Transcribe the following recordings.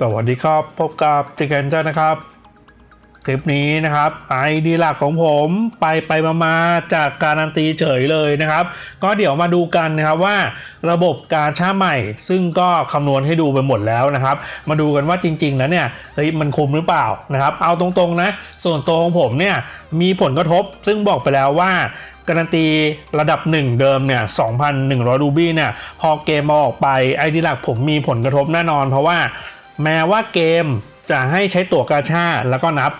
สวัสดีครับ พบกับจิกเกนเจอร์นะครับ คลิปนี้นะครับไอดีหลักของผมไปไปมามาจากการันตีเฉยเลยนะครับ ก็เดี๋ยวมาดูกันนะครับว่าระบบการช่าใหม่ ซึ่งก็คำนวณให้ดูไปหมดแล้วนะครับ มาดูกันว่าจริงๆแล้วเนี่ยเฮ้ยมันคุ้มหรือเปล่านะครับ เอาตรงๆนะ ส่วนตัวของผมเนี่ยมีผลกระทบ ซึ่งบอกไปแล้วว่าการันตีระดับ 1 เดิมเนี่ย 2,100 รูบี้เนี่ย พอเกมมาออกไปไอดีหลักผมมีผลกระทบแน่นอน เพราะว่า แม้ว่าเกมจะให้ใช้ตั๋วกาชาแล้วก็นับ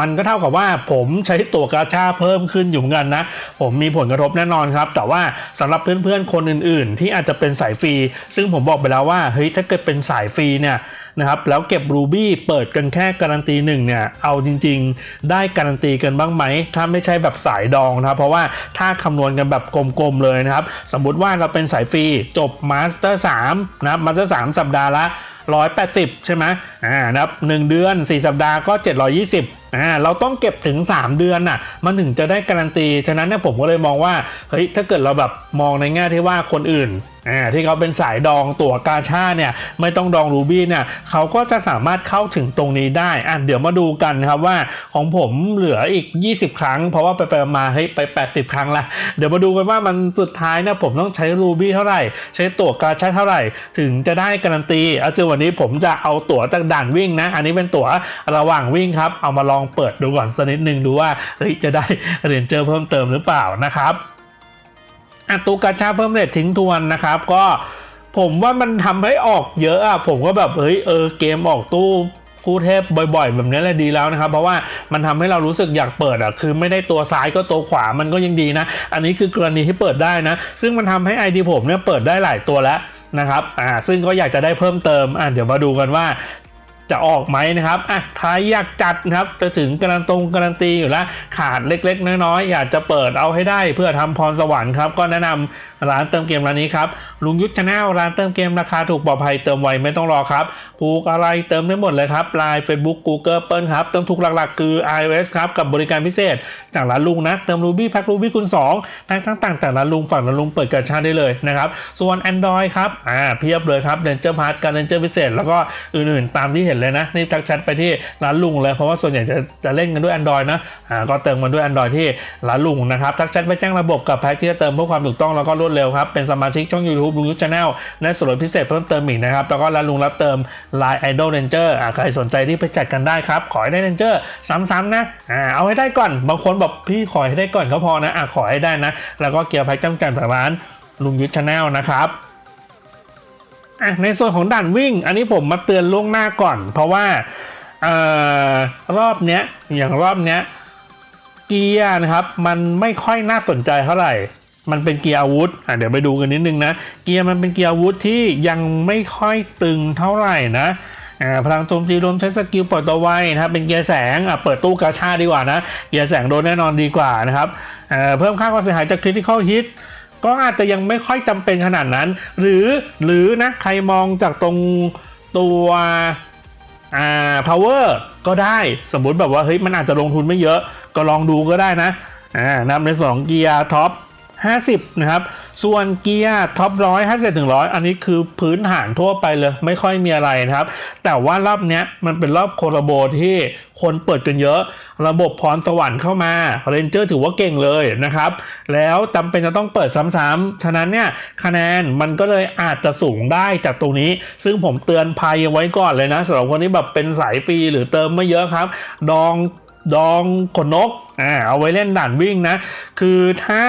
มันก็เท่ากับว่าผมใช้ตั๋วกาชาเพิ่มขึ้นอยู่เหมือนกันนะ ผมมีผลกระทบแน่นอนครับ แต่ว่าสำหรับเพื่อนๆคนอื่นๆ ที่อาจจะเป็นสายฟรี ซึ่งผมบอกไปแล้วว่าเฮ้ยถ้าเกิดเป็นสายฟรีเนี่ยนะครับแล้วเก็บรูบี้เปิดกันแค่การันตีหนึ่งเนี่ยเอาจริง ๆ ได้การันตีกันบ้างไหม ถ้าไม่ใช่แบบสายดองนะครับ เพราะว่าถ้าคำนวณกันแบบกลมๆเลยนะครับ สมมุติว่าเราเป็นสายฟรีจบมาสเตอร์3นะครับมาสเตอร์3สัปดาห์ละ 180 ใช่ไหมอ่านะครับ1เดือน 4 สัปดาห์ก็ 720 อ่าเราต้องเก็บถึง 3 เดือนน่ะมันถึงจะได้การันตี ฉะนั้นเนี่ยผมก็เลยมองว่าเฮ้ยถ้าเกิดเราแบบมองในแง่ที่ว่าคนอื่นอ่าที่เขาเป็นสายดองตั๋วกาชาเนี่ยไม่ต้องดองรูบี้เนี่ยเขาก็จะสามารถเข้าถึงตรงนี้ได้อะเดี๋ยวมาดูกันนะครับว่าของผมเหลืออีก 20 ครั้ง เพราะว่าไปไปมาเฮ้ยไป 80 ครั้งละเดี๋ยวมาดูกันว่ามันสุดท้ายเนี่ยผมต้องใช้รูบี้เท่าไหร่ ใช้ตั๋วกาชาเท่าไหร่ ถึงจะได้การันตีอะซึ่งวันนี้ผมจะเอาตั๋วจากด่านวิ่งนะ อันนี้เป็นตั๋วระหว่างวิ่งครับเอามาลององเปิดดูก่อนสักนิดนึงดูว่าเฮ้ยจะได้เรียญเจอเพิ่มเติมหรือเปล่านะครับอะตู้กาชาเพิ่มเรททิ้งทวนนะครับ ก็ผมว่ามันทำให้ออกเยอะอะผมก็แบบเฮ้ยเออเกมออกตู้คู่เทพบ่อยๆ แบบนี้แหละดีแล้วนะครับ เพราะว่ามันทำให้เรารู้สึกอยากเปิดอะคือไม่ได้ตัวซ้ายก็ตัวขวามันก็ยังดีนะ อันนี้คือกรณีที่เปิดได้นะ ซึ่งมันทำให้ไอดีผมเนี่ยเปิดได้หลายตัวแล้วนะครับอ่าซึ่งก็อยากจะได้เพิ่มเติมอะเดี๋ยวมาดูกันว่า จะออกไหมนะครับอะท้ายอยากจัดนะครับจะถึงการันตรงการันตีอยู่แล้ว ขาดเล็กๆ น้อยๆอยากจะเปิดเอาให้ได้เพื่อทำพรสวรรค์ครับ ก็แนะนำ ร้านเติมเกมร้านนี้ครับลุงยุทธชาแนลร้านเติมเกมราคาถูกปลอดภัยเติมไวไม่ต้องรอครับผูกอะไรเติมได้หมดเลยครับ Line Facebook Google เปิลครับเติมถูกหลักๆ คือ iOS ครับกับบริการพิเศษ จากร้านลุงนะเติม Ruby แพ็ค Ruby คูณ2ทั้งทั้งต่างจากร้านลุงฝั่งร้านลุงเปิดกระชาได้เลยนะครับส่วน Android ครับอ่าเพียบเลยครับ Ranger Pass การ Ranger พิเศษ แล้วก็อื่นๆ ตามที่เห็นเลยนะนี่ทักแชทไปที่ร้านลุงเลยเพราะว่าส่วนใหญ่จะจะเล่นกันด้วย Android นะอ่าก็เติมกันด้วย Android ที่ร้านลุงนะครับทักแชทไปแจ้งระบบกับแพ็คที่จะเติมเพื่อความถูกต้องแล้วก็รวดเร็วครับ เป็นสมาชิกช่อง YouTube ลุงยุทธชาแนลได้ส่วนลดพิเศษเพิ่มเติมอีกนะครับ แล้วก็ร้านลุงรับเติม Line Idol Ranger อ่าใครสนใจที่ไปจัดกันได้ครับ ขอให้ได้ Ranger ซ้ำๆนะอ่าเอาให้ได้ก่อน บางคนบอกพี่ขอให้ได้ก่อนเขาพอนะอ่าขอให้ได้นะ แล้วก็เกียร์แพ็คจำกัดจากร้านลุงยุทธชาแนลนะครับในส่วนของด่านวิ่ง อันนี้ผมมาเตือนล่วงหน้าก่อน เพราะว่าออรอบเนี้ยอย่างรอบเนี้ยเกียร์นะครับ มันไม่ค่อยน่าสนใจเท่าไหร่ มันเป็นเกียร์อาวุธอะเดี๋ยวไปดูกันนิดนึงนะ เกียร์มันเป็นเกียร์อาวุธที่ยังไม่ค่อยตึงเท่าไหร่นะอ่าพลังโจมตีรวมใช้สกิลเปล่อยตัวไวนะครับเป็นเกียร์แสงอะเปิดตู้กาชาดีกว่านะ เกียร์แสงโดนแน่นอนดีกว่านะครับเอ่อเพิ่มค่าความเสียหายจากคริติคอลฮิตก็อาจจะยังไม่ค่อยจำเป็นขนาดนั้น หรือหรือนะใครมองจากตรงตัวอ่า power ก็ได้สมมุติแบบว่าเฮ้ยมันอาจจะลงทุนไม่เยอะก็ลองดูก็ได้นะอ่านำในสองเกียร์ท็อป 50 นะครับ ส่วนเกียร์ท็อปร้อยห้าสิบถึงร้อยอันนี้คือพื้นฐานทั่วไปเลย ไม่ค่อยมีอะไรนะครับ แต่ว่ารอบเนี้ยมันเป็นรอบโคลาโบที่คนเปิดกันเยอะ ระบบพรสวรรค์เข้ามาเรนเจอร์ถือว่าเก่งเลยนะครับ แล้วจำเป็นจะต้องเปิดซ้ำๆฉะนั้นเนี่ยคะแนนมันก็เลยอาจจะสูงได้จากตรงนี้ ซึ่งผมเตือนภัยไว้ก่อนเลยนะสำหรับคนที่แบบเป็นสายฟรีหรือเติมไม่เยอะครับ ดองดองขนนก อ่าเอาไว้เล่นด่านวิ่งนะ คือถ้า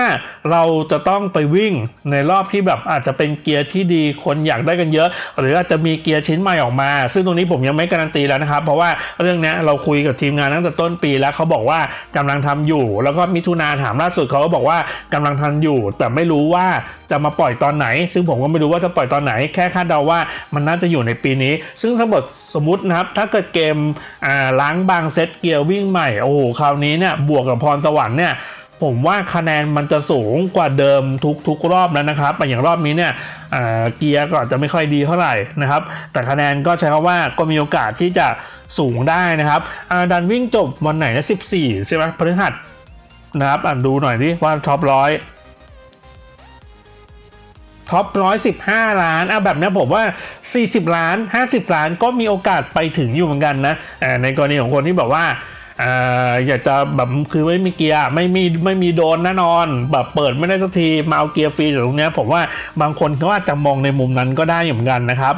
เราจะต้องไปวิ่งในรอบที่แบบอาจจะเป็นเกียร์ที่ดีคนอยากได้กันเยอะ หรืออาจจะมีเกียร์ชิ้นใหม่ออกมา ซึ่งตรงนี้ผมยังไม่การันตีแล้วนะครับ เพราะว่าเรื่องนี้เราคุยกับทีมงานตั้งแต่ต้นปีแล้วเขาบอกว่ากำลังทำอยู่ แล้วก็มิถุนาถามล่าสุดเขาก็บอกว่ากำลังทำอยู่ แต่ไม่รู้ว่าจะมาปล่อยตอนไหน ซึ่งผมก็ไม่รู้ว่าจะปล่อยตอนไหน แค่คาดเดาว่ามันน่าจะอยู่ในปีนี้ ซึ่งสมมติสมมตินะครับถ้าเกิดเกมล้างบางเซตเกียร์วิ่งใหม่โอ้โหคราวนี้เนี่ยบวกกับพรสวรรค์เนี่ยผมว่าคะแนนมันจะสูงกว่าเดิมทุกทุกรอบแล้วนะครับอย่างรอบนี้เนี่ยเกียร์ก็อาจจะไม่ค่อยดีเท่าไหร่นะครับ แต่คะแนนก็ใช้คำว่าก็มีโอกาสที่จะสูงได้นะครับอ่าดันวิ่งจบวันไหนนะ14 ใช่ไหมพฤหัสนะครับ อ่านดูหน่อยดิว่าท็อปร้อยท็อปร้อยสิบห้าล้านอะแบบนี้ผมว่า 40 ล้าน 50 ล้านก็มีโอกาสไปถึงอยู่เหมือนกันนะในกรณีของคนที่แบบว่า อ่าอยากจะแบบคือไม่มีเกียร์ไม่มีไม่มีโดนแน่นอน แบบเปิดไม่ได้สักทีมาเอาเกียร์ฟรีจากตรงเนี้ยผมว่าบางคนเขาอาจจะมองในมุมนั้นก็ได้เหมือนกันนะครับ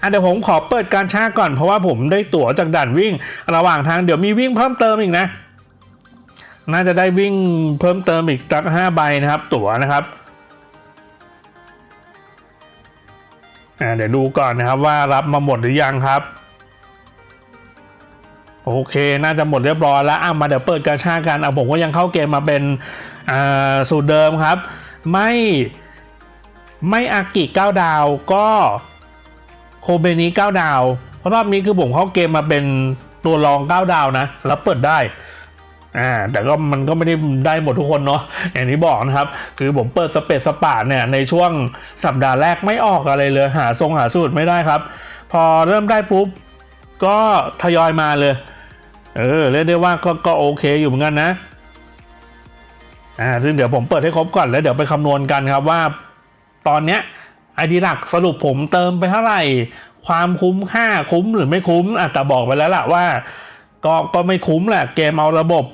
อะเดี๋ยวผมขอเปิดการชาก่อนเพราะว่าผมได้ตั๋วจากด่านวิ่ง ระหว่างทางเดี๋ยวมีวิ่งเพิ่มเติมอีกนะ น่าจะได้วิ่งเพิ่มเติมอีกสักห้าใบนะครับ ตั๋วนะครับอ่าเดี๋ยวดูก่อนนะครับว่ารับมาหมดหรือยังครับ โอเค น่าจะหมดเรียบร้อยแล้วอะมาเดี๋ยวเปิดกาชากันเอะผมก็ยังเข้าเกมมาเป็นสูตรเดิมครับ ไม่ไม่อากิ9ดาวก็โคเบนี้9ดาวรอบนี้คือผมเข้าเกมมาเป็นตัวรอง 9 ดาวนะ แล้วเปิดได้อ่าแต่ก็มันก็ไม่ได้ได้หมดทุกคนเนาะอย่างที่บอกนะครับ คือผมเปิดสเปซสปาดเนี่ยในช่วงสัปดาห์แรกไม่ออกอะไรเลยหาทรงหาสูตรไม่ได้ครับ พอเริ่มได้ปุ๊บก็ทยอยมาเลย เออเรียกได้ว่าก็ก็โอเคอยู่เหมือนกันนะอ่าซึ่งเดี๋ยวผมเปิดให้ครบก่อนแล้วเดี๋ยวไปคำนวณกันครับว่า ตอนเนี้ยไอดีหลักสรุปผมเติมไปเท่าไหร่ ความคุ้มค่าคุ้มหรือไม่คุ้มอะแต่บอกไปแล้วล่ะว่า ก็ก็ไม่คุ้มแหละเกมเอาระบบ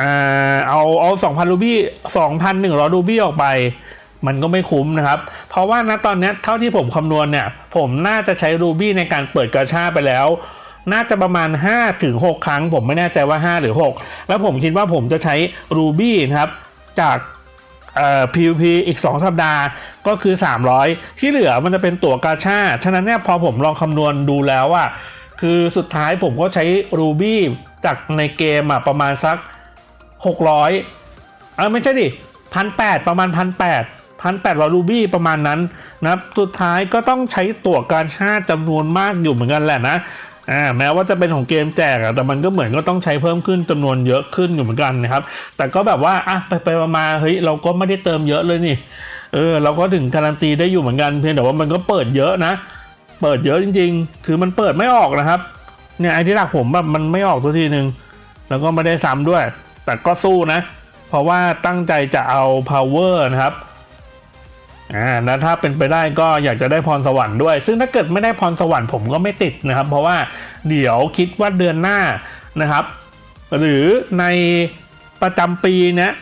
อ่าเอาเอาสองพันรูบี้สองพันหนึ่งร้อยรูบี้ออกไป มันก็ไม่คุ้มนะครับ เพราะว่าณตอนเนี้ยเท่าที่ผมคำนวณเนี่ย ผมน่าจะใช้รูบี้ในการเปิดกระชาไปแล้ว น่าจะประมาณ 5 ถึง 6 ครั้ง ผมไม่แน่ใจว่า 5 หรือ 6 แล้วผมคิดว่าผมจะใช้รูบี้นะครับ จากเอ่อ PVP อีก 2 สัปดาห์ก็คือ 300 ที่เหลือมันจะเป็นตั๋วกาชา ฉะนั้นเนี่ยพอผมลองคำนวณดูแล้วอะคือสุดท้ายผมก็ใช้รูบี้จากในเกมอะประมาณสัก 600เออไม่ใช่ดิพันแปดประมาณพันแปดพันแปดร้อยรูบี้ประมาณนั้นนะสุดท้ายก็ต้องใช้ตั๋วการชาติจำนวนมากอยู่เหมือนกันแหละนะ อ่าแม้ว่าจะเป็นของเกมแจกอะแต่มันก็เหมือนก็ต้องใช้เพิ่มขึ้นจำนวนเยอะขึ้นอยู่เหมือนกันนะครับ แต่ก็แบบว่าอะไปไปมาเฮ้ยเราก็ไม่ได้เติมเยอะเลยนี่เออเราก็ถึงการันตีได้อยู่เหมือนกันเพียงแต่ว่ามันก็เปิดเยอะนะ เปิดเยอะจริง ๆ คือมันเปิดไม่ออกนะครับเนี่ยไอ้ที่หลักผมแบบมันไม่ออกตัวทีหนึ่งแล้วก็ไม่ได้ซ้ำด้วย แต่ก็สู้นะ เพราะว่าตั้งใจจะเอา power นะครับ อ่าแล้วถ้าเป็นไปได้ก็อยากจะได้พรสวรรค์ด้วย ซึ่งถ้าเกิดไม่ได้พรสวรรค์ผมก็ไม่ติดนะครับ เพราะว่าเดี๋ยวคิดว่าเดือนหน้านะครับ หรือในประจำปีเนี้ย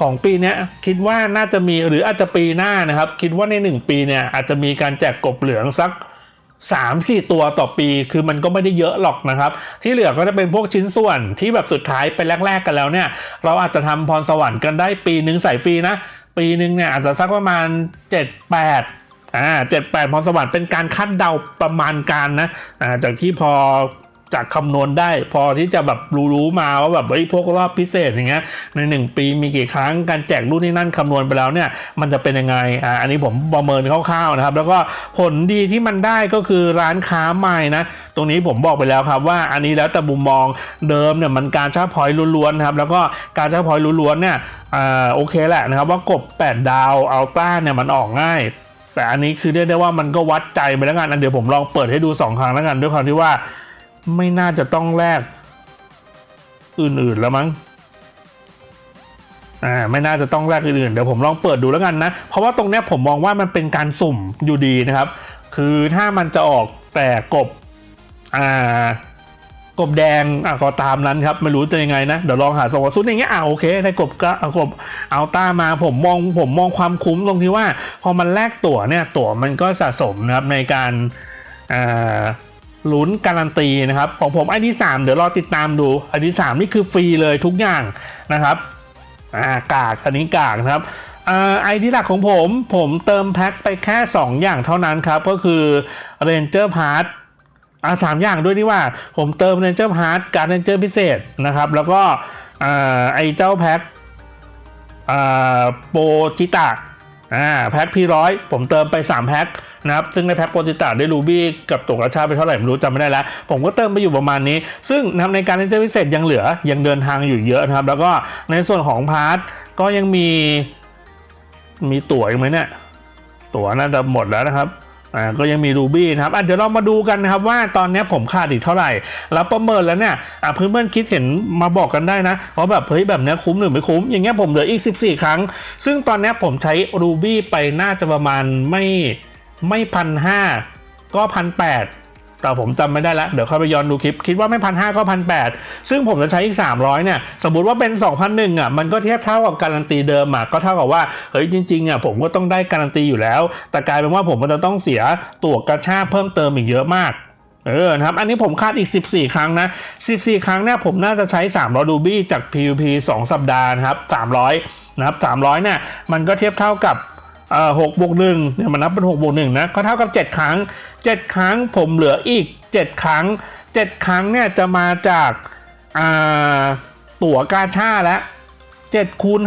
ของปีเนี้ยคิดว่าน่าจะมีหรืออาจจะปีหน้านะครับ คิดว่าใน 1 ปีเนี่ยอาจจะมีการแจกกบเหลืองสัก3 4 ตัวต่อปีคือมันก็ไม่ได้เยอะหรอกนะครับ ที่เหลือก็จะเป็นพวกชิ้นส่วนที่แบบสุดท้ายเป็นแรก ๆ กันแล้วเนี่ย เราอาจจะทำพรสวรรค์กันได้ปีหนึ่งใส่ฟรีนะ ปีหนึ่งเนี่ยอาจจะสักประมาณ 7 8อ่าเจ็ดแปดพรสวรรค์เป็นการคาดเดาประมาณการนะอ่าจากที่พอ จากคำนวณได้ พอที่จะแบบรู้มาว่าแบบเฮ้ยพวกรอบพิเศษอย่างเงี้ยในหนึ่งปีมีกี่ครั้งการแจกรุ่นนี่นั่นคำนวณไปแล้วเนี่ยมันจะเป็นยังไงอ่าอันนี้ผมประเมินคร่าวๆนะครับ แล้วก็ผลดีที่มันได้ก็คือร้านค้าใหม่นะตรงนี้ผมบอกไปแล้วครับว่าอันนี้แล้วแต่มุมมองเดิมเนี่ยมันการชาร์จพอยต์ล้วนๆครับแล้วก็การชาร์จพอยต์ล้วนๆเนี่ยอ่าโอเคแหละนะครับว่ากบ 8 ดาวอัลต้าเนี่ยมันออกง่ายแต่อันนี้คือเรียกได้ว่ามันก็วัดใจไปแล้วกันอันเดี๋ยวผมลองเปิดให้ดู 2 ครั้งแล้วกันด้วยความที่ว่า ไม่น่าจะต้องแลกอื่นๆแล้วมั้งอ่าไม่น่าจะต้องแลกอื่นๆเดี๋ยวผมลองเปิดดูแล้วกันนะ เพราะว่าตรงเนี้ยผมมองว่ามันเป็นการสุ่มอยู่ดีนะครับ คือถ้ามันจะออกแต่กบอ่ากบแดงอะก็ตามนั้นครับ ไม่รู้จะยังไงนะ เดี๋ยวลองหาสวัสดิ์อย่างเงี้ยอะโอเคได้กบก็กบเอาต้ามาผมมองผมมองความคุ้มตรงที่ว่า พอมันแลกตั๋วเนี่ยตั๋วมันก็สะสมนะครับในการอ่า ลุ้นการันตีนะครับ ของผมไอที่3เดี๋ยวรอติดตามดูไอที่3นี่คือฟรีเลยทุกอย่างนะครับอ่ากากอันนี้กากนะครับไอดีหลักของผมผมเติมแพ็คไปแค่ 2 อย่างเท่านั้นครับ ก็คือ Ranger Pass อ่าสามอย่างด้วยนี่ว่าผมเติม Ranger Pass การ Ranger พิเศษนะครับ แล้วก็ไอเจ้าแพ็คโปจิตะอ่าแพ็คพีร้อยผมเติมไป 3 แพ็ค นะครับซึ่งในแพ็คโปจิตะได้รูบี้กับตัวกระชาไปเท่าไหร่ไม่รู้จำไม่ได้แล้ว ผมก็เติมไปอยู่ประมาณนี้ ซึ่งนะครับในการเล่นเจ้าพิเศษยังเหลือยังเดินทางอยู่เยอะนะครับ แล้วก็ในส่วนของพาร์ทก็ยังมีมีตั๋วอีกไหมเนี่ยตั๋วน่าจะหมดแล้วนะครับอ่าก็ยังมีรูบี้นะครับอะเดี๋ยวเรามาดูกันนะครับว่าตอนนี้ผมขาดอีกเท่าไหร่ แล้วประเมินแล้วเนี่ยอะเพื่อนคิดเห็นมาบอกกันได้นะว่าแบบเฮ้ยแบบเนี้ยคุ้มหรือไม่คุ้ม อย่างเงี้ยผมเหลืออีก 14 ครั้ง ซึ่งตอนนี้ผมใช้รูบี้ไปน่าจะประมาณไม่ ไม่พันห้าก็พันแปดแต่ผมจำไม่ได้แล้วเดี๋ยวเข้าไปย้อนดูคลิป คิดว่าไม่พันห้าก็พันแปดซึ่งผมจะใช้อีก 300เนี่ยสมมติว่าเป็น 2,001อะมันก็เทียบเท่ากับการันตีเดิมอะก็เท่ากับว่าเฮ้ยจริงๆอะผมก็ต้องได้การันตีอยู่แล้ว แต่กลายเป็นว่าผมก็จะต้องเสียตั๋วกระชากเพิ่มเติมอีกเยอะมากเออนะครับอันนี้ผมคาดอีก 14 ครั้งนะ 14 ครั้งเนี่ยผมน่าจะใช้ 300รูบี้จาก PVP 2 สัปดาห์นะครับ 300 นะครับ 300 เนี่ย มันก็เทียบเท่ากับ เอ่อ6บวก1เนี่ยมันนับเป็น6บวก1นะก็เท่ากับ7ครั้ง7ครั้งผมเหลืออีก7ครั้ง7ครั้งเนี่ยจะมาจากอ่าตั๋วกาชาแล้ว7คูณ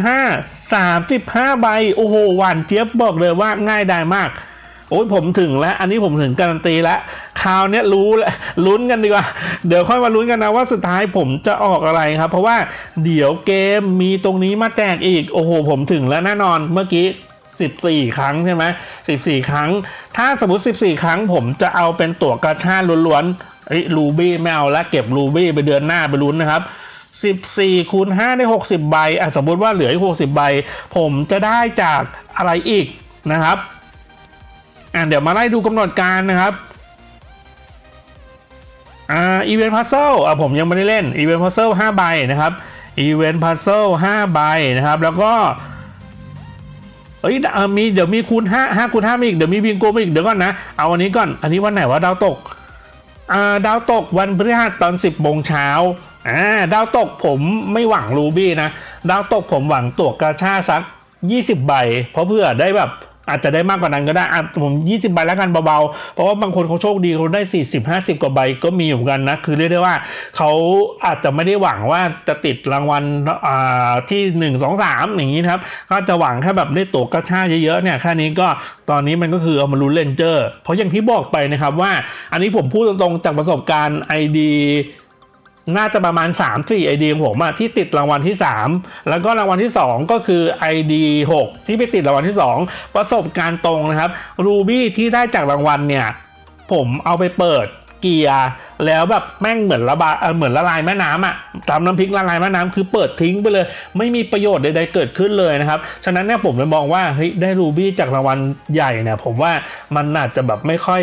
5 35ใบโอ้โหหวานเจี๊ยบบอกเลยว่าง่ายได้มากโอ้ยผมถึงแล้ว อันนี้ผมถึงการันตีแล้วคราวเนี้ยรู้แล้วลุ้นกันดีกว่า เดี๋ยวค่อยมาลุ้นกันนะว่าสุดท้ายผมจะออกอะไรครับ เพราะว่าเดี๋ยวเกมมีตรงนี้มาแจกอีก โอ้โห ผมถึงแล้วแน่นอนเมื่อกี้ 14 ครั้งใช่ไหม14 ครั้ง ถ้าสมมติ 14 ครั้งผมจะเอาเป็นตั๋วกระชาล้วนๆเอ้รูบี้ไม่เอาแล้วเก็บรูบี้ไปเดือนหน้าไปลุ้นนะครับ14คูณ5ได้ 60 ใบอะสมมติว่าเหลืออีก60 ใบ ผมจะได้จากอะไรอีกนะครับอะเดี๋ยวมาไล่ดูกำหนดการนะครับอ่าอีเวนต์พัซเซิลอะผมยังไม่ได้เล่นอีเวนต์พัซเซิล5ใบนะครับอีเวนต์พัซเซิล5ใบนะครับ แล้วก็ อ้ยเอ่อมีเดี๋ยวมีคูณ5 5คูณ5มีอีกเดี๋ยวมีบิงโกมีอีกเดี๋ยวก่อนนะเอาอันนี้ก่อนอันนี้วันไหนว่าดาวตกอ่าดาวตกวันพฤหัสตอน10โมงเช้าอ่าดาวตกผมไม่หวังรูบี้นะดาวตกผมหวังตัวกระชาสัก 20 ใบ เพราะเพื่อได้แบบ อาจจะได้มากกว่านั้นก็ได้อะผม20ใบแล้วกันเบาๆ เพราะว่าบางคนเขาโชคดีเขาได้ 40 50 กว่าใบก็มีอยู่เหมือนกันนะ คือเรียกได้ว่าเขาอาจจะไม่ได้หวังว่าจะติดรางวัลอ่าที่ 1 2 3 อย่างนี้นะครับ ก็จะหวังแค่แบบได้ตัวกระชาเยอะๆเนี่ยแค่นี้ก็ตอนนี้มันก็คือเอามาลุ้นเลนเจอร์ เพราะอย่างที่บอกไปนะครับว่า อันนี้ผมพูดตรงๆจากประสบการณ์ ID น่าจะประมาณ 3-4 ID ของผมอะที่ติดรางวัลที่ 3 แล้วก็รางวัลที่ 2 ก็คือ ID 6 ที่ไปติดรางวัลที่ 2 ประสบการณ์ตรงนะครับ Ruby ที่ได้จากรางวัลเนี่ย ผมเอาไปเปิดเกียร์แล้วแบบแม่งเหมือนระบาเอ่อเหมือนละลายแม่น้ำอะทำน้ำพริกละลายแม่น้ำคือเปิดทิ้งไปเลย ไม่มีประโยชน์ใดๆเกิดขึ้นเลยนะครับ ฉะนั้นเนี่ยผมเลยมองว่าเฮ้ยได้รูบี้จากรางวัลใหญ่เนี่ยผมว่ามันอาจจะแบบไม่ค่อย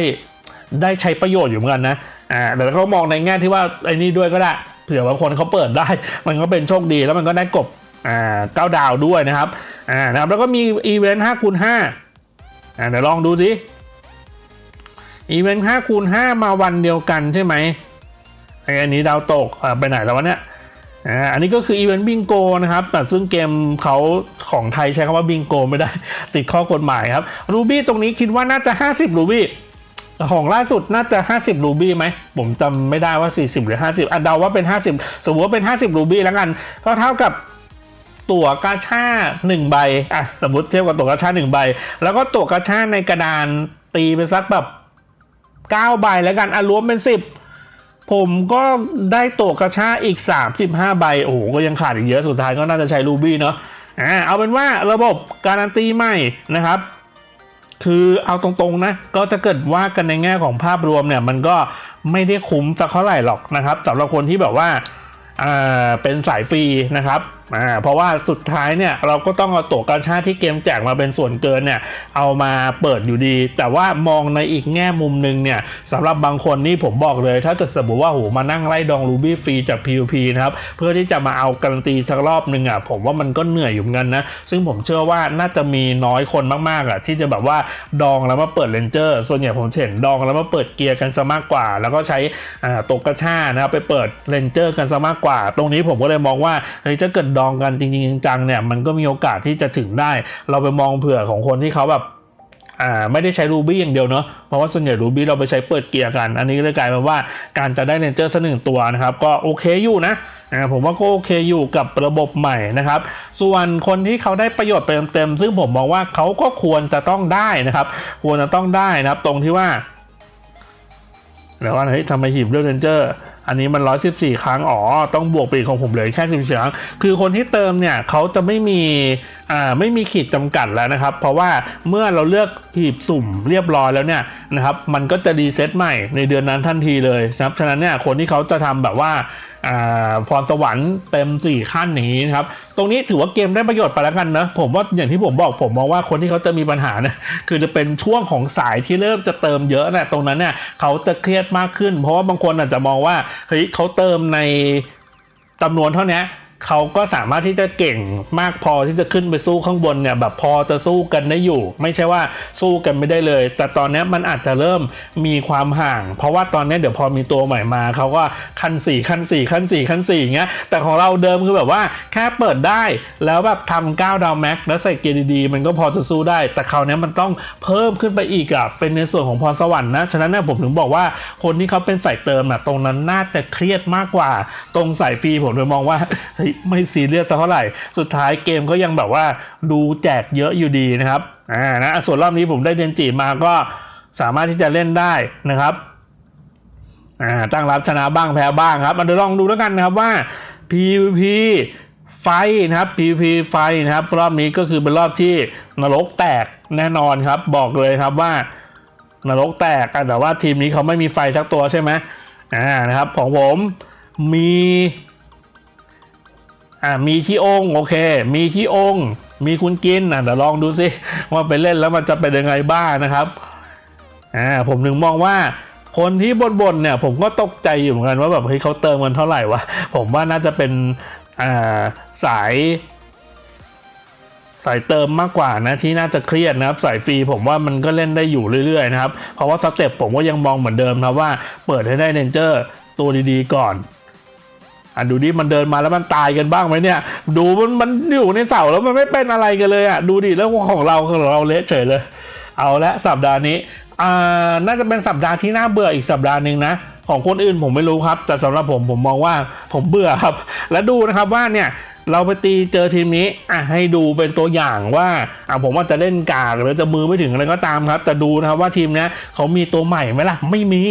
ได้ใช้ประโยชน์อยู่เหมือนกันนะ อ่าแต่เขามองในแง่ที่ว่าไอ้นี่ด้วยก็ได้ เผื่อบางคนเขาเปิดได้ มันก็เป็นโชคดีแล้วมันก็ได้กบอ่าเก้าดาวด้วยนะครับอ่านะครับแล้วก็มีอีเวนต์5คูณ5อ่าเดี๋ยวลองดูสิอีเวนต์5คูณ5มาวันเดียวกันใช่ไหมไออันนี้ดาวตกไปไหนแล้ววะเนี่ยอันนี้ก็คืออีเวนต์บิงโกนะครับ แต่ซึ่งเกมเขาของไทยใช้คำว่าบิงโกไม่ได้ ติดข้อกฎหมายครับรูบี้ตรงนี้คิดว่าน่าจะ 50รูบี้ ของล่าสุดน่าจะ 50รูบี้ไหม ผมจำไม่ได้ว่า 40 หรือ 50อะเดาว่าเป็น 50 สมมติว่าเป็น 50รูบี้แล้วกัน ก็เท่ากับตั๋วกาชา1ใบอะสมมติเทียบกับตั๋วกาชา1ใบ แล้วก็ตั๋วกาชาในกระดานตีเป็นสักแบบ9ใบแล้วกันอะรวมเป็น 10ผมก็ได้ตั๋วกระชาอีก 35 ใบ โอ้โห ก็ยังขาดอีกเยอะ สุดท้ายก็น่าจะใช้รูบี้เนาะ อ่า เอาเป็นว่าระบบการันตีใหม่นะครับ คือเอาตรงๆนะก็จะเกิดว่ากันในแง่ของภาพรวมเนี่ยมันก็ไม่ได้คุ้มสักเท่าไหร่หรอกนะครับสำหรับคนที่แบบว่าอ่าเป็นสายฟรีนะครับ อ่าเพราะว่าสุดท้ายเนี่ยเราก็ต้องเอาตั๋วกาชาที่เกมแจกมาเป็นส่วนเกินเนี่ยเอามาเปิดอยู่ดี แต่ว่ามองในอีกแง่มุมหนึ่งเนี่ยสำหรับบางคนนี่ผมบอกเลย ถ้าเกิดสมมติว่าโหมานั่งไล่ดองรูบี้ฟรีจาก PVP นะครับเพื่อที่จะมาเอาการันตีสักรอบหนึ่งอะผมว่ามันก็เหนื่อยอยู่เหมือนกันนะซึ่งผมเชื่อว่าน่าจะมีน้อยคนมากๆอะที่จะแบบว่าดองแล้วมาเปิดเลนเจอร์ส่วนใหญ่ผมเห็นดองแล้วมาเปิดเกียร์กันซะมากกว่า แล้วก็ใช้อ่าตกกระชานะครับไปเปิดเลนเจอร์กันซะมากกว่า ตรงนี้ผมก็เลยมองว่าเฮ้ยถ้าเกิดดองกันจริงๆจังๆเนี่ยมันก็มีโอกาสที่จะถึงได้ เราไปมองเผื่อของคนที่เขาแบบอ่าไม่ได้ใช้รูบี้อย่างเดียวเนาะเพราะว่าส่วนใหญ่รูบี้เราไปใช้เปิดเกียร์กัน อันนี้เลยกลายเป็นว่าการจะได้เรนเจอร์สักหนึ่งตัวนะครับ ก็โอเคอยู่นะอ่าผมว่าก็โอเคอยู่กับระบบใหม่นะครับ ส่วนคนที่เขาได้ประโยชน์เต็มๆซึ่งผมมองว่าเขาก็ควรจะต้องได้นะครับ ควรจะต้องได้นะครับ ตรงที่ว่าเดี๋ยวว่าเฮ้ยทำไมหีบเรื่องเรนเจอร์ อันนี้มัน 114 ครั้ง อ๋อ ต้องบวกปีของผมเหลือแค่ 14 ครั้ง คือคนที่เติมเนี่ยเขาจะไม่มีอ่าไม่มีขีดจำกัดแล้วนะครับ เพราะว่าเมื่อเราเลือกหีบสุ่มเรียบร้อยแล้วเนี่ยนะครับ มันก็จะรีเซ็ตใหม่ในเดือนนั้นทันทีเลยนะครับ ฉะนั้นเนี่ยคนที่เขาจะทำแบบว่า พรสวรรค์เต็ม 4 ขั้นนี้นะครับ ตรงนี้ถือว่าเกมได้ประโยชน์ไปแล้วกันนะ ผมว่าอย่างที่ผมบอกผมมองว่าคนที่เขาจะมีปัญหาเนี่ยคือจะเป็นช่วงของสายที่เริ่มจะเติมเยอะนะตรงนั้นเนี่ยเขาจะเครียดมากขึ้น เพราะว่าบางคนอาจจะมองว่าเฮ้ยเขาเติมในจำนวนเท่านี้ เขาก็สามารถที่จะเก่งมากพอที่จะขึ้นไปสู้ข้างบนเนี่ยแบบพอจะสู้กันได้อยู่ ไม่ใช่ว่าสู้กันไม่ได้เลย แต่ตอนนี้มันอาจจะเริ่มมีความห่าง เพราะว่าตอนนี้เดี๋ยวพอมีตัวใหม่มาเขาก็ขั้น4ขั้น4ขั้น4ขั้น4อย่างเงี้ยแต่ของเราเดิมคือแบบว่าแค่เปิดได้แล้วแบบทำ9ดาวแม็กแล้วใส่เกียร์ดีๆมันก็พอจะสู้ได้ แต่คราวนี้มันต้องเพิ่มขึ้นไปอีกอะเป็นในส่วนของพรสวรรค์นะฉะนั้นเนี่ยผมถึงบอกว่าคนที่เขาเป็นสายเติมอะตรงนั้นน่าจะเครียดมากกว่า ตรงสายฟรีผมเลยมองว่าเฮ้ยไม่ซีเรียสเท่าไหร่ สุดท้ายเกมก็ยังแบบว่าดูแจกเยอะอยู่ดีนะครับอ่านะส่วนรอบนี้ผมได้เดนจิมาก็สามารถที่จะเล่นได้นะครับอ่าตั้งรับชนะบ้างแพ้บ้างครับมาเดี๋ยวลองดูแล้วกันนะครับว่า PVP ไฟนะครับ PVP ไฟนะครับ รอบนี้ก็คือเป็นรอบที่นรกแตกแน่นอนครับ บอกเลยครับว่านรกแตกแต่ว่าทีมนี้เขาไม่มีไฟสักตัวใช่ไหมอ่านะครับ ของผมมี อ่ามีที่องค์โอเค มีที่องค์มีคุณกินอะเดี๋ยวลองดูสิว่าไปเล่นแล้วมันจะเป็นยังไงบ้างนะครับอ่าผมถึงมองว่าคนที่บนๆเนี่ยผมก็ตกใจอยู่เหมือนกันว่าแบบเฮ้ยเขาเติมกันเท่าไหร่วะผมว่าน่าจะเป็นอ่าสาย สายเติมมากกว่านะที่น่าจะเครียดนะครับ สายฟรีผมว่ามันก็เล่นได้อยู่เรื่อยๆนะครับเพราะว่าสเต็ปผมก็ยังมองเหมือนเดิมนะว่าเปิดให้ได้เนนเจอร์ตัวดีๆก่อน อะดูดิมันเดินมาแล้วมันตายกันบ้างไหมเนี่ย ดูมันมันอยู่ในเสาแล้วมันไม่เป็นอะไรกันเลยอะดูดิแล้วของเราของเราเละเฉยเลย เอาละสัปดาห์นี้อ่าน่าจะเป็นสัปดาห์ที่น่าเบื่ออีกสัปดาห์หนึ่งนะของคนอื่นผมไม่รู้ครับ แต่สำหรับผมผมมองว่าผมเบื่อครับ และดูนะครับว่าเนี่ย เราไปตีเจอทีมนี้อะให้ดูเป็นตัวอย่างว่าอะผมว่าจะเล่นกากหรือจะมือไม่ถึงอะไรก็ตามครับ แต่ดูนะครับว่าทีมนี้เขามีตัวใหม่ไหมล่ะ ไม่มี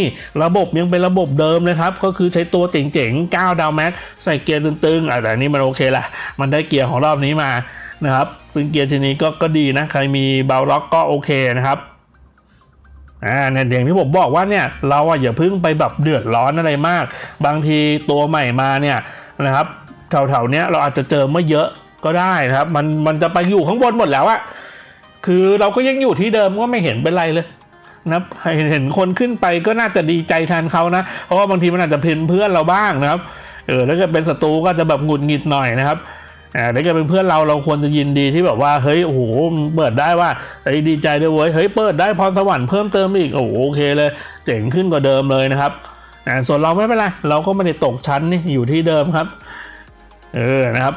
ระบบยังเป็นระบบเดิมเลยครับ ก็คือใช้ตัวเจ๋งๆ9ดาวแม็กใส่เกียร์ตึงๆอะแต่นี้มันโอเคแหละมันได้เกียร์ของรอบนี้มานะครับซึ่งเกียร์ชนิดก็ก็ดีนะ ใครมีเบลล็อกก็โอเคนะครับอ่าเนี่ยอย่างที่ผมบอกว่าเนี่ยเราอะอย่าเพิ่งไปแบบเดือดร้อนอะไรมาก บางทีตัวใหม่มาเนี่ยนะครับ แถวๆเนี้ยเราอาจจะเจอไม่เยอะก็ได้นะครับ มันมันจะไปอยู่ข้างบนหมดแล้วอะคือเราก็ยังอยู่ที่เดิมก็ไม่เห็นเป็นไรเลยนะเห็นเห็นคนขึ้นไปก็น่าจะดีใจแทนเขานะเพราะว่าบางทีมันอาจจะเป็นเพื่อนเราบ้างนะครับเออแล้วก็เป็นศัตรูก็จะแบบหงุดหงิดหน่อยนะครับอ่าถ้าเกิดเป็นเพื่อนเราเราควรจะยินดีที่แบบว่าเฮ้ยโอ้โหเปิดได้ว่าเฮ้ยดีใจด้วยเว้ยเฮ้ยเปิดได้พรสวรรค์เพิ่มเติมอีกโอ้โหโอเคเลย เจ๋งขึ้นกว่าเดิมเลยนะครับอ่าส่วนเราไม่เป็นไรเราก็ไม่ได้ตกชั้นนี่อยู่ที่เดิมครับ เออนะครับ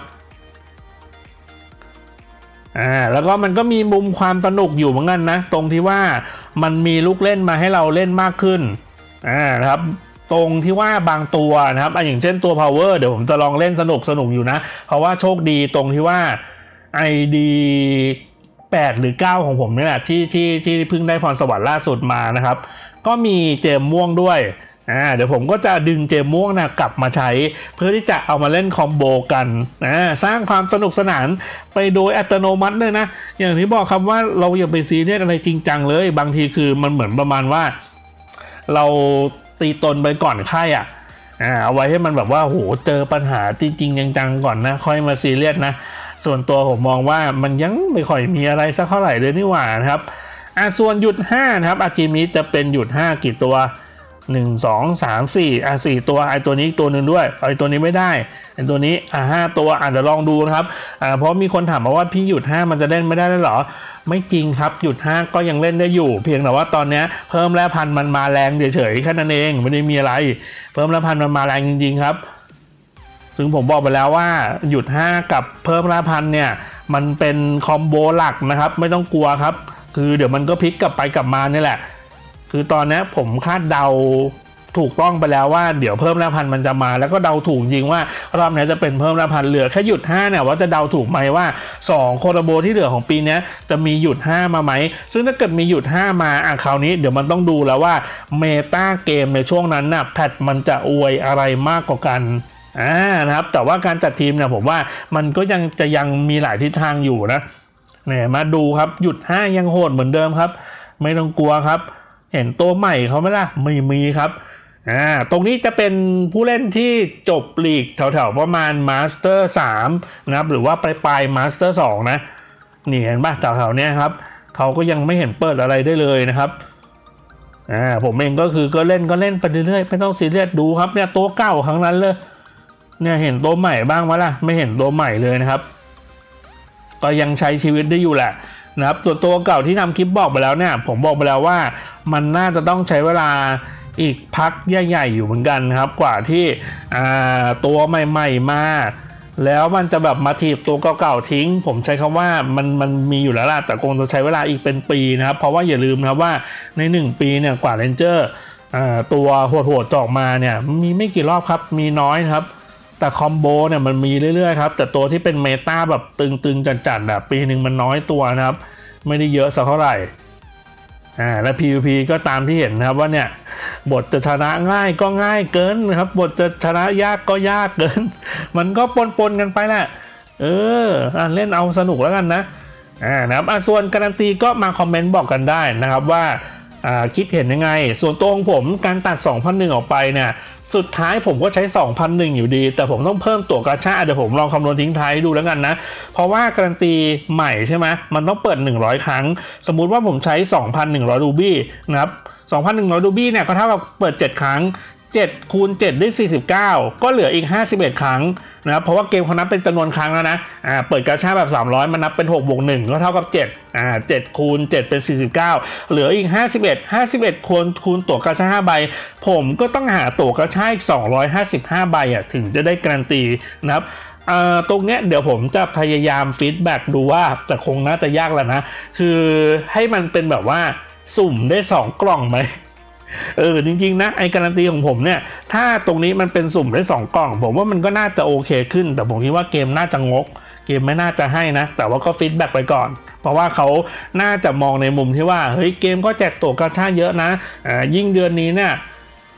อ่าแล้วก็มันก็มีมุมความสนุกอยู่เหมือนกันนะ ตรงที่ว่ามันมีลูกเล่นมาให้เราเล่นมากขึ้นอ่านะครับตรงที่ว่าบางตัวนะครับอะอย่างเช่นตัว power เดี๋ยวผมจะลองเล่นสนุกสนุกอยู่นะ เพราะว่าโชคดีตรงที่ว่า ID 8 หรือ 9 ของผมนี่แหละที่ที่ที่เพิ่งได้พรสวรรค์ล่าสุดมานะครับ ก็มีเจมม่วงด้วย อ่าเดี๋ยวผมก็จะดึงเจมม่วงนะกลับมาใช้ เพื่อที่จะเอามาเล่นคอมโบกันอ่าสร้างความสนุกสนานไปโดยอัตโนมัติเลยนะ อย่างที่บอกครับว่าเราอย่าไปซีเรียสอะไรจริงจังเลย บางทีคือมันเหมือนประมาณว่า เราตีตนไปก่อนไข้อะอ่าเอาไว้ให้มันแบบว่าโหเจอปัญหาจริงๆจังๆก่อนนะ ค่อยมาซีเรียสนะ ส่วนตัวผมมองว่ามันยังไม่ค่อยมีอะไรสักเท่าไหร่เลยนี่หว่านะครับอะส่วนหยุด5นะครับอาทีมนี้จะเป็นหยุด 5 กี่ตัว 1 2 3 4อะ4ตัวไอตัวนี้อีกตัวหนึ่งด้วยไอตัวนี้ไม่ได้ไอตัวนี้อะห้าตัวอะเดี๋ยวลองดูนะครับอ่าเพราะมีคนถามมาว่าพี่หยุด5มันจะเล่นไม่ได้เลยเหรอ ไม่จริงครับหยุด5ก็ยังเล่นได้อยู่ เพียงแต่ว่าตอนเนี้ยเพิ่มแร่พันธุ์มันมาแรงเฉยๆแค่นั้นเองไม่ได้มีอะไร เพิ่มแร่พันธุ์มันมาแรงจริง ๆ ครับ ซึ่งผมบอกไปแล้วว่าหยุด5กับเพิ่มละพันเนี่ยมันเป็นคอมโบหลักนะครับ ไม่ต้องกลัวครับ คือเดี๋ยวมันก็พลิกกลับไปกลับมานี่แหละ คือตอนนี้ผมคาดเดาถูกต้องไปแล้วว่าเดี๋ยวเพิ่มแร่พันมันจะมา แล้วก็เดาถูกจริงว่ารอบนี้จะเป็นเพิ่มแร่พันเหลือแค่หยุด5เนี่ยว่าจะเดาถูกไหมว่า 2 โคโรโบที่เหลือของปีนี้จะมีหยุด 5 มาไหม ซึ่งถ้าเกิดมีหยุด 5 มาอะคราวนี้เดี๋ยวมันต้องดูแล้วว่าเมตาเกมในช่วงนั้นน่ะแพทมันจะอวยอะไรมากกว่ากันอ่านะครับแต่ว่าการจัดทีมเนี่ยผมว่ามันก็ยังจะยังมีหลายทิศทางอยู่นะเนี่ยมาดูครับหยุด 5 ยังโหดเหมือนเดิมครับ ไม่ต้องกลัวครับ เห็นตัวใหม่เขาไหมล่ะไม่มีครับอ่าตรงนี้จะเป็นผู้เล่นที่จบลีกแถวๆประมาณมาสเตอร์3นะครับหรือว่าปลายปลายมาสเตอร์2นะ นี่เห็นป่ะแถวๆเนี้ยครับเขาก็ยังไม่เห็นเปิดอะไรได้เลยนะครับอ่าผมเองก็คือก็เล่นก็เล่นไปเรื่อยๆไม่ต้องซีเรียสดูครับเนี่ยตัวเก่าครั้งนั้นเลยเนี่ยเห็นตัวใหม่บ้างไหมล่ะไม่เห็นตัวใหม่เลยนะครับ ก็ยังใช้ชีวิตได้อยู่แหละ นะครับส่วนตัวเก่าที่ทำคลิปบอกไปแล้วเนี่ย ผมบอกไปแล้วว่ามันน่าจะต้องใช้เวลาอีกพักใหญ่ๆอยู่เหมือนกันครับ กว่าที่ตัวใหม่ๆมาแล้วมันจะแบบมาถีบตัวเก่าๆทิ้ง ผมใช้คำว่ามันมันมีอยู่แล้วล่ะแต่คงจะใช้เวลาอีกเป็นปีนะครับ เพราะว่าอย่าลืมนะครับว่าใน 1 ปีเนี่ยกว่าเรนเจอร์ตัวโหดๆจอกมาเนี่ยมีไม่กี่รอบครับมีน้อยครับ แต่คอมโบเนี่ยมันมีเรื่อยๆครับ แต่ตัวที่เป็นเมตาแบบตึงๆ จัดๆแบบปีหนึ่งมันน้อยตัวนะครับ ไม่ได้เยอะสักเท่าไหร่อ่าและ PVP ก็ตามที่เห็นนะครับว่าเนี่ยบทจะชนะง่ายก็ง่ายเกินครับ บทจะชนะยากก็ยากเกิน มันก็ปนๆกันไปแหละเอออเล่นเอาสนุกแล้วกันนะอ่านะครับอะส่วนการันตีก็มาคอมเมนต์บอกกันได้นะครับว่าอ่าคิดเห็นยังไง ส่วนตัวของผมการตัด 2001 ออกไปเนี่ย สุดท้ายผมก็ใช้ 2,001 อยู่ดี แต่ผมต้องเพิ่มตั๋วกาชาเดี๋ยวผมลองคำนวณทิ้งท้ายดูแล้วกันนะ เพราะว่าการันตีใหม่ใช่ไหมมันต้องเปิด 100 ครั้ง สมมุติว่าผมใช้ 2,100รูบี้นะครับ2,100รูบี้เนี่ยก็เท่ากับเปิด 7 ครั้ง 7คูณ7ได้49 ก็เหลืออีก 51 ครั้งนะครับเพราะว่าเกมเขานับเป็นจำนวนครั้งแล้วนะอ่าเปิดกาชาแบบ 300 มันนับเป็น6บวก1ก็เท่ากับ7อ่า7คูณ7เป็น 49 เหลืออีก 51 51คูณคูณตั๋วกาชา5ใบ ผมก็ต้องหาตั๋วกาชาอีก 255 ใบอะถึงจะได้การันตีนะครับอ่าตรงเนี้ยเดี๋ยวผมจะพยายามฟีดแบ็กดูว่าแต่คงน่าจะยากแล้วนะ คือให้มันเป็นแบบว่าสุ่มได้ 2 กล่องไหม เออจริงๆนะไอ้การันตีของผมเนี่ย ถ้าตรงนี้มันเป็นสุ่มได้2กล่อง ผมว่ามันก็น่าจะโอเคขึ้น แต่ผมคิดว่าเกมน่าจะงก เกมไม่น่าจะให้นะ แต่ว่าก็ฟีดแบ็กไปก่อน เพราะว่าเขาน่าจะมองในมุมที่ว่าเฮ้ยเกมก็แจกตั๋วกาชาเยอะนะอ่ายิ่งเดือนนี้เนี่ย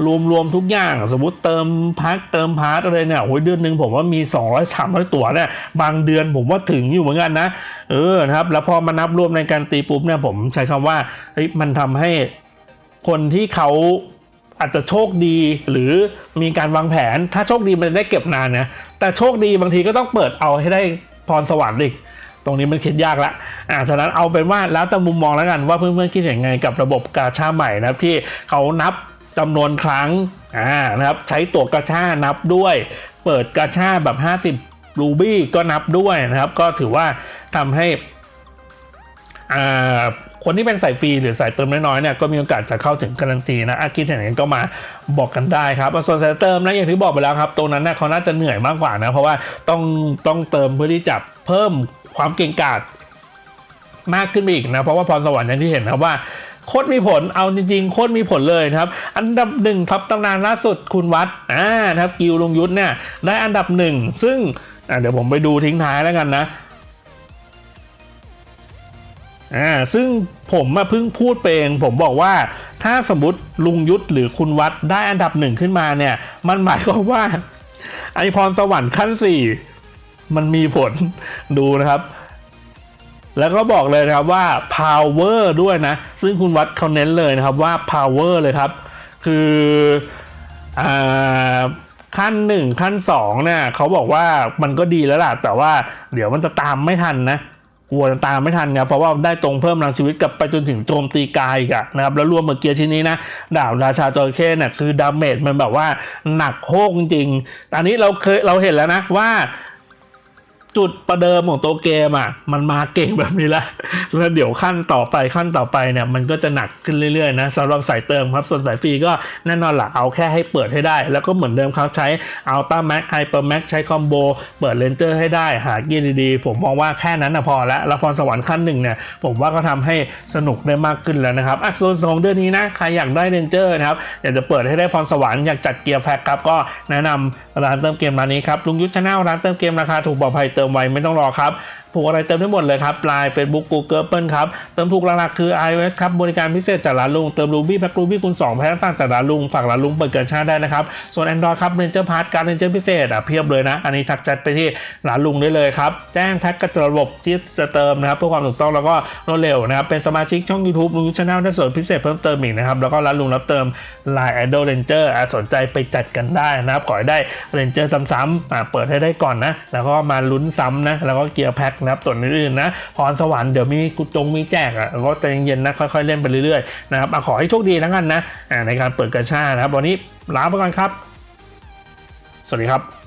รวมรวมทุกอย่างสมมติเติมพักเติมพาร์ทอะไรเนี่ยโอ้ยเดือนหนึ่งผมว่ามี 200 300 ตั๋วเนี่ยบางเดือนผมว่าถึงอยู่เหมือนกันนะ เออนะครับ แล้วพอมานับรวมในการตีปุ๊บเนี่ยผมใช้คำว่าเฮ้ยมันทำให้ คนที่เขาอาจจะโชคดีหรือมีการวางแผน ถ้าโชคดีมันได้เก็บนานนะแต่โชคดีบางทีก็ต้องเปิดเอาให้ได้พรสวรรค์อีกตรงนี้มันคิดยากละอ่าฉะนั้นเอาเป็นว่าแล้วแต่มุมมองแล้วกันว่าเพื่อนๆคิดยังไงกับระบบกาชาใหม่นะครับที่เขานับจำนวนครั้งอ่านะครับใช้ตัวกาชานับด้วย เปิดกาชาแบบ 50รูบี้ก็นับด้วยนะครับ ก็ถือว่าทำให้อ่า คนที่เป็นสายฟรีหรือสายเติมน้อยๆเนี่ยก็มีโอกาสจะเข้าถึงการันตีนะอาคิดเห็นอย่างนั้นก็มาบอกกันได้ครับส่วนสายเติมนะอย่างที่บอกไปแล้วครับตรงนั้นเนี่ยเขาน่าจะเหนื่อยมากกว่านะเพราะว่าต้องต้องเติมเพื่อที่จะเพิ่มความเก่งกาจมากขึ้นไปอีกนะเพราะว่าพรสวรรค์อย่างที่เห็นนะว่าโคตรมีผล เอาจริงๆ โคตรมีผลเลยครับ อันดับหนึ่งทับตำนานล่าสุดคุณวัด อ่านะครับ กิวลงยุทธเนี่ย ได้อันดับหนึ่ง ซึ่งเดี๋ยวผมไปดูทิ้งท้ายแล้วกันนะ อ่าซึ่งผมมาเพิ่งพูดไปเองผมบอกว่าถ้าสมมติลุงยุทธหรือคุณวัดได้อันดับหนึ่งขึ้นมาเนี่ย มันหมายความว่า ไอพรสวรรค์ขั้นสี่มันมีผลดูนะครับ แล้วก็บอกเลยนะครับว่า power ด้วยนะ ซึ่งคุณวัดเขาเน้นเลยนะครับว่า power เลยครับ คืออาขั้นหนึ่งขั้นสองเนี่ยเขาบอกว่ามันก็ดีแล้วล่ะ แต่ว่าเดี๋ยวมันจะตามไม่ทันนะ กลัวตามไม่ทันเนี่ยเพราะว่าได้ตรงเพิ่มพลังชีวิตกับไปจนถึงโจมตีกายกันนะครับแล้วรวมเมื่อกี้ชิ้นนี้นะดาบราชาจระเข้เนี่ยคือดาเมจมันแบบว่าหนักโคกจริงอันนี้เราเคยเราเห็นแล้วนะว่า จุดประเดิมของตัวเกมอะมันมาเก่งแบบนี้ละแล้วเดี๋ยวขั้นต่อไปขั้นต่อไปเนี่ยมันก็จะหนักขึ้นเรื่อยๆนะสำหรับสายเติมครับ ส่วนสายฟรีก็แน่นอนละเอาแค่ให้เปิดให้ได้ แล้วก็เหมือนเดิมครับใช้อัลต้าแม็กไฮเปอร์แม็กใช้คอมโบเปิดเลนเจอร์ให้ได้หาเกียร์ดีๆ ผมมองว่าแค่นั้นนะพอแล้วแล้วพรสวรรค์ขั้นหนึ่งเนี่ยผมว่าก็ทำให้สนุกได้มากขึ้นแล้วนะครับอะส่วนของเดือนนี้นะใครอยากได้เลนเจอร์นะครับอยากจะเปิดให้ได้พรสวรรค์อยากจัดเกียร์แพ็คครับก็แนะนำร้านเติมเกมร้านนี้ครับลุงยุทธชาแนลร้านเติมเกมราคาถูกปลอดภัยเติมไวไม่ต้องรอครับ ผูกอะไรเติมได้หมดเลยครับ Line Facebook Google เปิ้ลครับ เติมถูกหลักๆคือ iOS ครับ บริการพิเศษจากร้านลุง เติม Ruby แพ็ค Ruby คูณ2แพ็คต่างจากร้านลุง ฝากร้านลุงเปิดเกินชาได้นะครับ ส่วน Android ครับ Ranger Pass การ Ranger พิเศษอะเพียบเลยนะ อันนี้ทักแชทไปที่ร้านลุงได้เลยครับ แจ้งแพ็คกับระบบที่จะเติมนะครับเพื่อความถูกต้องแล้วก็รวดเร็วนะครับ เป็นสมาชิกช่อง YouTube ลุงชาแนลได้ส่วนพิเศษเพิ่มเติมอีกนะครับ แล้วก็ร้านลุงรับเติม Line Idol Ranger อะสนใจไปจัดกันได้นะครับ ขอให้ได้ Ranger ซ้ำๆอะเปิดให้ได้ก่อนนะ แล้วก็มาลุ้นซ้ำนะ แล้วก็เกียร์แพ็คนะครับส่วนอื่นๆนะพรสวรรค์เดี๋ยวมีกุจงมีแจกอะก็ใจเย็นๆนะค่อยๆเล่นไปเรื่อยๆนะครับอขอให้โชคดีแล้วกันนะอะในการเปิดกระชานะครับวันนี้ลาไปก่อนครับ สวัสดีครับ